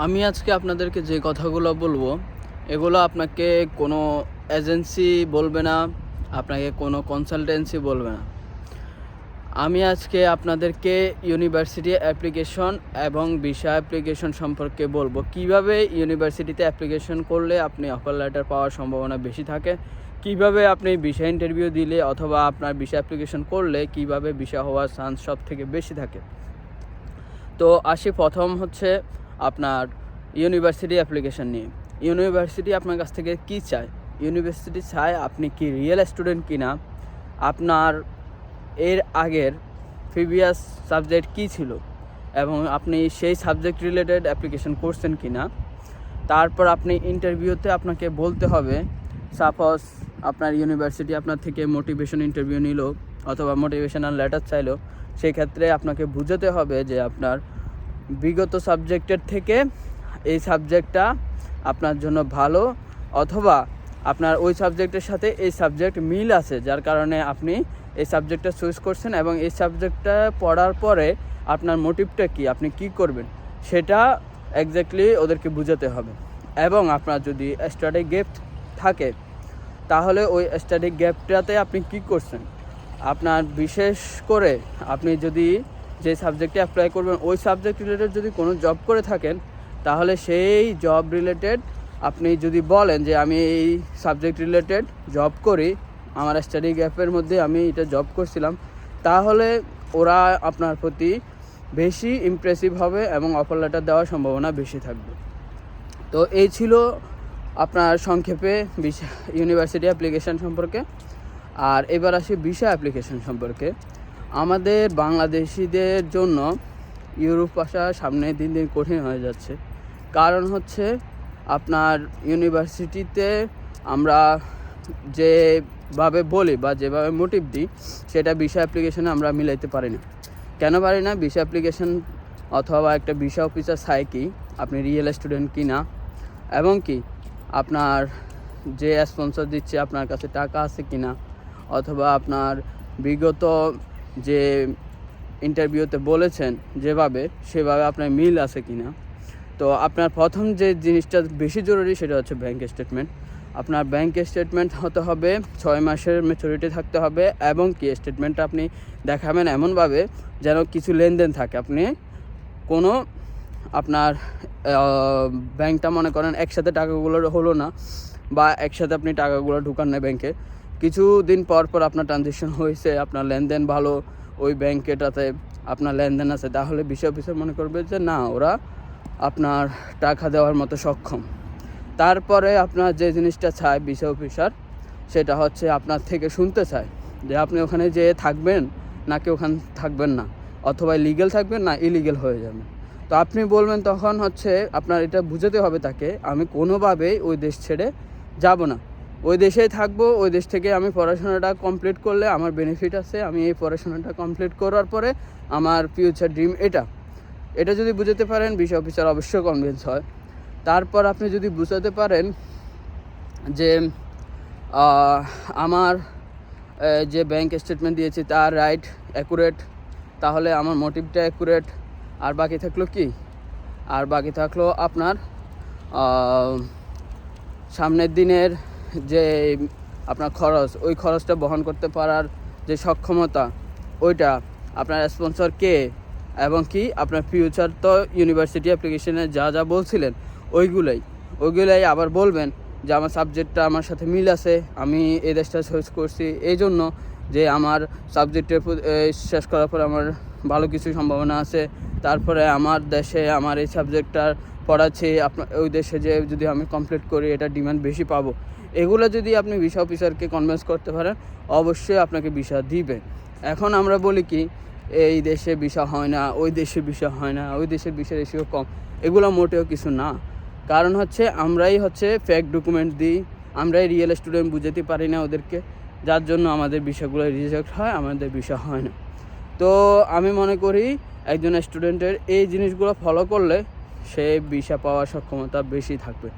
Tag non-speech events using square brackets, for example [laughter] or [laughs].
আমি আজকে আপনাদেরকে যে কথাগুলো বলব, এগুলো আপনাকে কোনো এজেন্সি বলবে না, আপনাকে কোনো কনসালটেন্সি বলবে না। আমি আজকে আপনাদেরকে ইউনিভার্সিটি অ্যাপ্লিকেশন এবং ভিসা অ্যাপ্লিকেশন সম্পর্কে বলব। কীভাবে ইউনিভার্সিটিতে অ্যাপ্লিকেশন করলে আপনি অফার লেটার পাওয়ার সম্ভাবনা বেশি থাকে? কীভাবে আপনি ভিসা ইন্টারভিউ দিলে অথবা আপনার ভিসা অ্যাপ্লিকেশন করলে কীভাবে ভিসা হওয়ার চান্স সব থেকে বেশি থাকে? তো আসি, প্রথম হচ্ছে আপনার ইউনিভার্সিটি অ্যাপ্লিকেশন নিয়ে। ইউনিভার্সিটি আপনার কাছ থেকে কি চায়? ইউনিভার্সিটি চায় আপনি কি রিয়েল স্টুডেন্ট কি না আপনার এর আগের প্রিভিয়াস সাবজেক্ট কি ছিল? এবং আপনি সেই সাবজেক্ট রিলেটেড অ্যাপ্লিকেশন করছেন কি না তারপর আপনি ইন্টারভিউতে আপনাকে বলতে হবে সাপোজ আপনার ইউনিভার্সিটি আপনার থেকে মোটিভেশন ইন্টারভিউ নিল অথবা মোটিভেশনাল লেটার চাইলো, সেক্ষেত্রে আপনাকে বুঝাতে হবে যে আপনার বিগত সাবজেক্টের থেকে এই সাবজেক্টটা আপনার জন্য ভালো, অথবা আপনার ওই সাবজেক্টের সাথে এই সাবজেক্ট মিল আছে, যার কারণে আপনি এই সাবজেক্টটা চুজ করছেন এবং এই সাবজেক্টটা পড়ার পরে আপনার মোটিভটা কি, আপনি কি করবেন, সেটা এক্স্যাক্টলি ওদেরকে বুঝাতে হবে। এবং আপনার যদি স্টাডি গিফট থাকে, তাহলে ওই স্টাডি গ্যাপটাতে আপনি কি করছেন? আপনার বিশেষ করে আপনি যদি যে সাবজেক্টে অ্যাপ্লাই করবেন, ওই সাবজেক্ট রিলেটেড যদি কোনো জব করে থাকেন, তাহলে সেই জব রিলেটেড আপনি যদি বলেন যে আমি এই সাবজেক্ট রিলেটেড জব করি, আমার স্টাডি গ্যাপের মধ্যে আমি এটা জব করছিলাম, তাহলে ওরা আপনার প্রতি বেশি ইমপ্রেসিভ হবে এবং অফার লেটার দেওয়ার সম্ভাবনা বেশি থাকবে। তো এই ছিল আপনার সংক্ষেপে ইউনিভার্সিটি অ্যাপ্লিকেশন সম্পর্কে। আর এবার আসি ভিসা অ্যাপ্লিকেশন সম্পর্কে। আমাদের বাংলাদেশিদের জন্য ইউরোপ আসা সামনে দিন দিন কঠিন হয়ে যাচ্ছে। কারণ হচ্ছে আপনার ইউনিভার্সিটিতে আমরা যেভাবে বলি বা যেভাবে মোটিভ দিই, সেটা ভিসা অ্যাপ্লিকেশনে আমরা মিলাইতে পারি না। কেন পারি না? ভিসা অ্যাপ্লিকেশন অথবা একটা ভিসা অফিসার চায় কি? আপনি রিয়েল স্টুডেন্ট কি না? এবং কি আপনার যে স্পন্সর দিচ্ছে আপনার কাছে টাকা আছে কি না? অথবা আপনার বিগত যে ইন্টারভিউতে বলেছেন যেভাবে, সেভাবে আপনার মিল আছে কি না তো আপনার প্রথম যে জিনিসটা বেশি জরুরি সেটা হচ্ছে ব্যাংক স্টেটমেন্ট আপনার ব্যাংক স্টেটমেন্ট হতে হবে, ছয় মাসের মেচুরিটি থাকতে হবে এবং কি স্টেটমেন্টটা আপনি দেখাবেন এমনভাবে যেন কিছু লেনদেন থাকে। আপনি কোনো আপনার ব্যাংকটা মনে করেন একসাথে টাকাগুলো হলো না বা একসাথে আপনি টাকাগুলো ঢুকান না ব্যাংকে কিছু দিন পর পর আপনার ট্রানজেকশন [laughs] হয়েছে, আপনার লেনদেন ভালো, ওই ব্যাংকেটাতে আপনার লেনদেন আছে, তাহলে বিষয় অফিসার মনে করবে যে না, ওরা আপনার টাকা দেওয়ার মতো সক্ষম। তারপরে আপনার যে জিনিসটা চায় বিষয় অফিসার, সেটা হচ্ছে আপনার থেকে শুনতে চায় যে আপনি ওখানে যে থাকবেন নাকি ওখানে থাকবেন না, অথবা লিগেল থাকবেন না ইলিগেল হয়ে যাবেন। তো আপনি বলবেন তখন হচ্ছে আপনার এটা বুঝাতে হবে তাকে, আমি কোনোভাবেই ওই দেশ ছেড়ে যাব না। ওই দেশেই থাকব, ওই দেশ থেকে আমি পড়াশোনাটা কমপ্লিট করলে আমার বেনিফিট আছে, আমি এই পড়াশোনাটা কমপ্লিট করার পরে আমার ফিউচার ড্রিম এটা। এটা যদি বুঝাতে পারেন, বিষয় অফিসার অবশ্যই কনভিন্স হয়। তারপর আপনি যদি বুঝাতে পারেন যে আমার যে ব্যাংক স্টেটমেন্ট দিয়েছি তার রাইট অ্যাকুরেট তাহলে আমার মোটিভটা অ্যাকুরেট আর বাকি থাকল কি? আর বাকি থাকল আপনার সামনের দিনের যে আপনার খরচ, ওই খরচটা বহন করতে পারার যে সক্ষমতা, ওইটা আপনার স্পন্সর কে এবং কি আপনার ফিউচার তো ইউনিভার্সিটি অ্যাপ্লিকেশনে যা যা বলছিলেন, ওইগুলোই। ওইগুলোই আবার বলবেন যে আমার সাবজেক্টটা আমার সাথে মিল আছে, আমি এই দেশটা চয়েস করছি এই জন্য যে আমার সাবজেক্টের শেষ করার পর আমার ভালো কিছু সম্ভাবনা আছে। তারপরে আমার দেশে আমার এই সাবজেক্টটার পড়াচ্ছি আপনার ওই দেশে যে যদি আমি কমপ্লিট করি, এটা ডিমান্ড বেশি পাবো। এগুলো যদি আপনি ভিসা অফিসারকে কনভিন্স করতে পারেন, অবশ্যই আপনাকে ভিসা দিবে। এখন আমরা বলি কি, এই দেশে ভিসা হয় না, ওই দেশে ভিসা হয় না, ওই দেশের ভিসা রেশিও কম, এগুলো মোটেও কিছু না। কারণ হচ্ছে আমরাই হচ্ছে ফেক ডকুমেন্ট দিই, আমরাই রিয়েল স্টুডেন্ট বুঝাতে পারি না ওদেরকে, যার জন্য আমাদের বিষয়গুলো রিজেক্ট হয়, আমাদের বিষয় হয় না। তো আমি মনে করি একজন স্টুডেন্টের এই জিনিসগুলো ফলো করলে সে ভিসা পাওয়ার সক্ষমতা বেশি থাকবে।